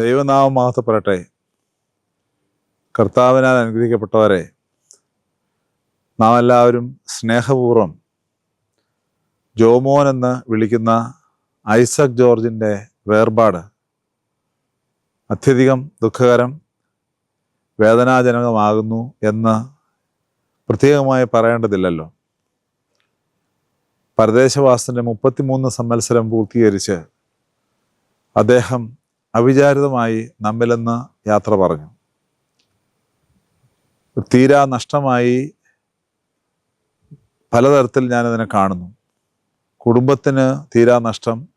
ദൈവനാമം മാത്രപ്പെടട്ടെ കർത്താവിനാൽ അനുഗ്രഹിക്കപ്പെട്ടവരെ നാം എല്ലാവരും സ്നേഹപൂർവം ജോമോൻ എന്ന് വിളിക്കുന്ന ഐസക് ജോർജിന്റെ വേർപാട് അത്യധികം ദുഃഖകരം വേദനാജനകമാകുന്നു എന്ന് പ്രത്യേകമായി പറയേണ്ടതില്ലല്ലോ. പരദേശവാസത്തിന്റെ മുപ്പത്തിമൂന്ന് സമ്മത്സരം പൂർത്തീകരിച്ച് അദ്ദേഹം അവിചാരിതമായി നമ്മിലെന്ന് യാത്ര പറഞ്ഞു. തീരാ നഷ്ടമായി പലതരത്തിൽ ഞാനതിനെ കാണുന്നു. കുടുംബത്തിന് തീരാ നഷ്ടം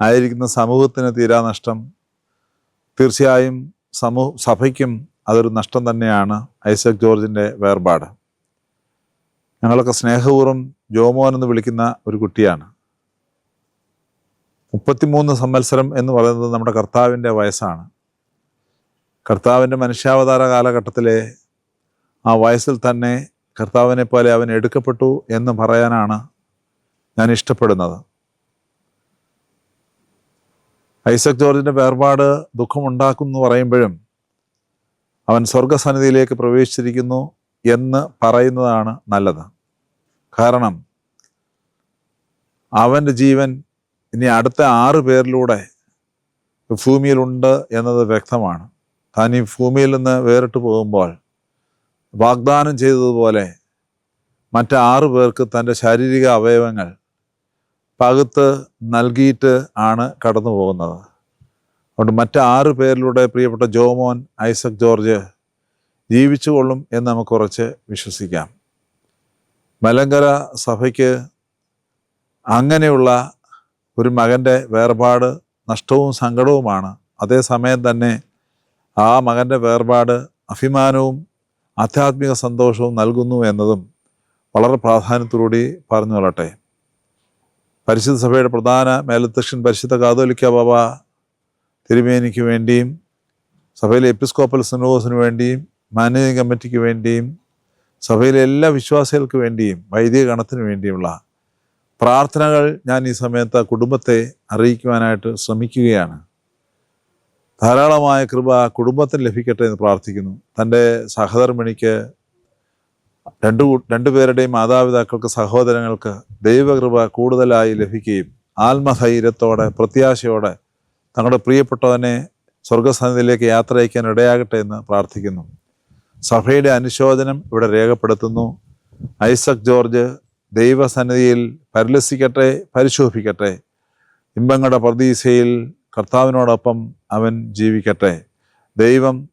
ആയിരിക്കുന്ന സമൂഹത്തിന് തീരാ നഷ്ടം തീർച്ചയായും സമൂഹ സഭയ്ക്കും അതൊരു നഷ്ടം തന്നെയാണ് ഐസക് ജോർജിന്റെ വേർപാട്. ഞങ്ങളൊക്കെ സ്നേഹപൂർവം ജോമോൻ എന്ന് വിളിക്കുന്ന ഒരു കുട്ടിയാണ്. മുപ്പത്തിമൂന്ന് സംവത്സരം എന്ന് പറയുന്നത് നമ്മുടെ കർത്താവിന്റെ വയസ്സാണ്. കർത്താവിന്റെ മനുഷ്യാവതാര കാലഘട്ടത്തിലെ ആ വയസ്സിൽ തന്നെ കർത്താവിനെ പോലെ അവൻ എടുക്കപ്പെട്ടു എന്ന് പറയാനാണ് ഞാൻ ഇഷ്ടപ്പെടുന്നത്. ഐസക് ജോർജിന്റെ വേർപാട് ദുഃഖമുണ്ടാക്കുന്നു പറയുമ്പോഴും അവൻ സ്വർഗസന്നിധിയിലേക്ക് പ്രവേശിച്ചിരിക്കുന്നു എന്ന് പറയുന്നതാണ് നല്ലത്. കാരണം അവന്റെ ജീവൻ ഇനി അടുത്ത ആറ് പേരിലൂടെ ഭൂമിയിലുണ്ട് എന്നത് വ്യക്തമാണ്. താൻ ഈ ഭൂമിയിൽ നിന്ന് വേറിട്ട് പോകുമ്പോൾ വാഗ്ദാനം ചെയ്തതുപോലെ മറ്റാറ് പേർക്ക് തന്റെ ശാരീരിക അവയവങ്ങൾ പകുത്ത് നൽകിയിട്ട് ആണ് കടന്നു പോകുന്നത്. അതുകൊണ്ട് ആറ് പേരിലൂടെ പ്രിയപ്പെട്ട ജോമോൻ ഐസക് ജോർജ് ജീവിച്ചു കൊള്ളും എന്ന് നമുക്ക് കുറച്ച് വിശ്വസിക്കാം. മലങ്കര സഭയ്ക്ക് അങ്ങനെയുള്ള ഒരു മകന്റെ വേർപാട് നഷ്ടവും സങ്കടവുമാണ്. അതേസമയം തന്നെ ആ മകന്റെ വേർപാട് അഭിമാനവും ആധ്യാത്മിക സന്തോഷവും നൽകുന്നു എന്നതും വളരെ പ്രാധാന്യത്തോടുകൂടി പറഞ്ഞു കൊള്ളട്ടെ. പരിശുദ്ധ സഭയുടെ പ്രധാന മേലധ്യക്ഷൻ പരിശുദ്ധ കാതോലിക്ക ബാബ തിരുമേനിക്ക് വേണ്ടിയും സഭയിലെ എപ്പിസ്കോപ്പൽ സിനോസിന് വേണ്ടിയും മാനേജിംഗ് കമ്മിറ്റിക്ക് വേണ്ടിയും സഭയിലെ എല്ലാ വിശ്വാസികൾക്ക് വേണ്ടിയും വൈദിക ഗണത്തിന് വേണ്ടിയുള്ള പ്രാർത്ഥനകൾ ഞാൻ ഈ സമയത്ത് ആ കുടുംബത്തെ അറിയിക്കുവാനായിട്ട് ശ്രമിക്കുകയാണ്. ധാരാളമായ കൃപ കുടുംബത്തിന് ലഭിക്കട്ടെ എന്ന് പ്രാർത്ഥിക്കുന്നു. തന്റെ സഹധർമ്മിണിക്ക് രണ്ടു രണ്ടുപേരുടെയും മാതാപിതാക്കൾക്ക് സഹോദരങ്ങൾക്ക് ദൈവകൃപ കൂടുതലായി ലഭിക്കുകയും ആത്മധൈര്യത്തോടെ പ്രത്യാശയോടെ തങ്ങളുടെ പ്രിയപ്പെട്ടവനെ സ്വർഗസന്നിധിയിലേക്ക് യാത്ര അയക്കാൻ ഇടയാകട്ടെ എന്ന് പ്രാർത്ഥിക്കുന്നു. സഭയുടെ അനുശോചനം ഇവിടെ രേഖപ്പെടുത്തുന്നു. ഐസക് ജോർജ് ദൈവസന്നിധിയിൽ പരിലസിക്കട്ടെ പരിശോഭിക്കട്ടെ. ഇമ്പങ്ങളുടെ പ്രതീക്ഷയിൽ കർത്താവിനോടൊപ്പം അവൻ ജീവിക്കട്ടെ. ദൈവം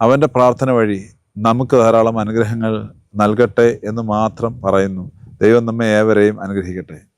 അവന്റെ പ്രാർത്ഥന വഴി നമുക്ക് ധാരാളം അനുഗ്രഹങ്ങൾ നൽകട്ടെ എന്ന് മാത്രം പറയുന്നു. ദൈവം നമ്മെ ഏവരെയും അനുഗ്രഹിക്കട്ടെ.